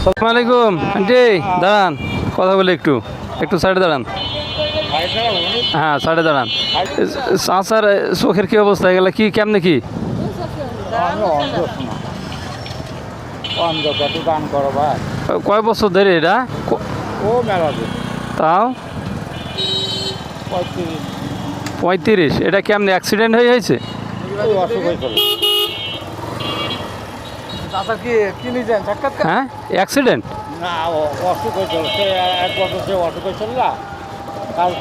আলাইকুম আন্টি, দাঁড়ান, কথা বলি একটু একটু সাইডে দাঁড়ান। হ্যাঁ সাইডে দাঁড়ান। চাষার চোখের কি অবস্থা? এগুলা কি, কেমনে কি? কয় বছর ধরে এটা? তাও? পঁয়ত্রিশ। এটা কেমনে? অ্যাক্সিডেন্ট হয়ে হয়েছে? চাচা কি কি নিয়েছেন সাক্ষাৎকার হ্যাঁ অ্যাক্সিডেন্ট না ও- অসুখ হয়েছিল সে এক বছর সে অসুখ হয়েছিল না।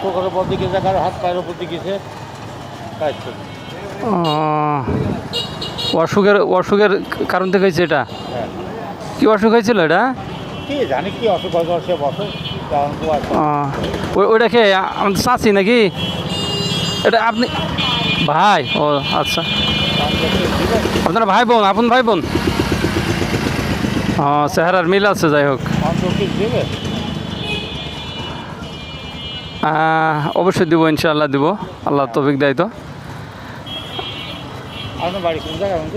চোখের উপর দিকে কারও হাত পায়ের উপর দিকে গেছে তাই অসুখের অসুখের কারণ থেকে হয়েছে এটা? হ্যাঁ। কি অসুখ হয়েছিল এটা? কি জানি কি অসুখ হয়েছিল সে বছর ওইটা খেয়ে আমাদের চাচি নাকি? এটা আপনি ভাই ও আচ্ছা। আপনার ভাই বোন আপন ভাই বোন? ও চেহারার মিল আছে যাই হোক অবশ্যই দিব ইনশাআল্লাহ দিব আল্লাহ তৌফিক দেয় তো?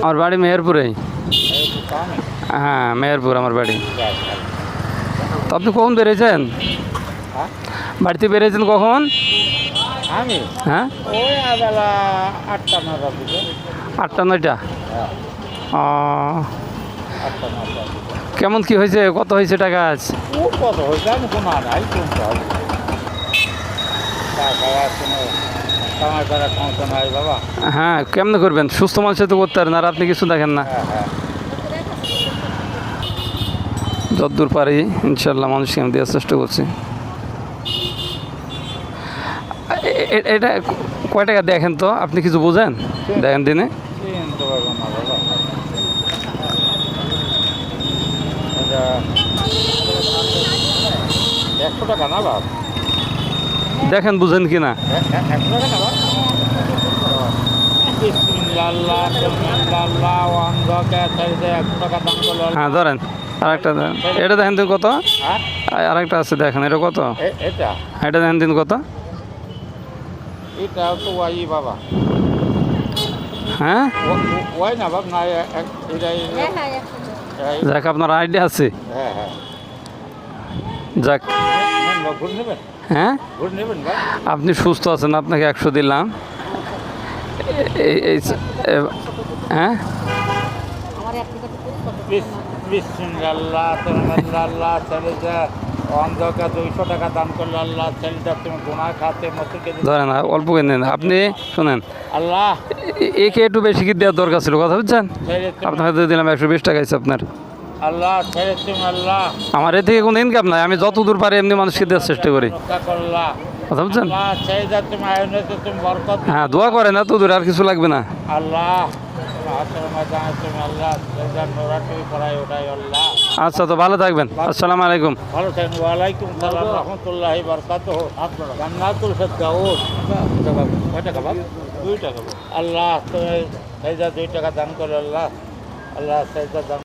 আমার বাড়ি মেহেরপুরেই কামে। হ্যাঁ মেহেরপুর আমার বাড়ি। তো আপনি কখন বেরিয়েছেন হ্যাঁ? বাড়িতে বেরিয়েছেন কখন আমি হ্যাঁ ওই আটটা নয়টা হ্যাঁ ও, দিকে কেমন কি হয়েছে? কত হয়েছে টাকা আজ? কত হয়েছে? আমি কোনো হবে নাই হ্যাঁ কেমনে করবেন? সুস্থ মানুষে তো করতে পারেন আর আপনি কিছু দেখেন না। হ্যাঁ হ্যাঁ। যতদূর পারি ইনশাল্লাহ মানুষকে আমি দেওয়ার চেষ্টা করছি। এটা কয় টাকা দেখেন তো? আপনি কিছু বোঝেন? দেখেন দিনে চিনতে পারব না বাবা এটা একশো টাকা না বাবা দেখেন বুঝেন কি না একশো টাকা না হ্যাঁ ধরেন আরেকটা এটা দেখেন দিন কত? হ্যাঁ? আর আরেকটা আছে দেখেন এটা কত? এটা? এটা দেখেন দিন কত? হ্যাঁ? যাক আপনার আইডিয়া আছে। হ্যাঁ হ্যাঁ। যাক। হ্যাঁ? আপনি সুস্থ আছেন আপনাকে একশো দিলাম। হ্যাঁ? ধরেন অল্প করে নেন। আপনি শোনেন আল্লাহ। একে একটু বেশি কি দেওয়ার দরকার ছিল কথা বুঝছেন? আপনাকে দিলাম একশো বিশ টাকা আছে আপনার। আল্লাহ তুমি আল্লাহ। আমার এ থেকে কোনো ইনকাম নাই আমি যত দূর পারি এমনি মানুষকে দেওয়ার চেষ্টা করি। কথা বুঝছেন। হ্যাঁ দোয়া করেন এত দূর আর কিছু লাগবে না। আল্লাহ আচ্ছা তো ভালো থাকবেন। আসসালামু আলাইকুম। ভালো থাকেন ওয়ালাইকুম সালাম রহমতুল্লাহ বরকাত আপনারা জান্নাতুল ফেরদাউস। কয় টাকা বাবা টাকা। আল্লাহ এই যা টাকা দান করে আল্লাহ। আল্লাহ সেই দান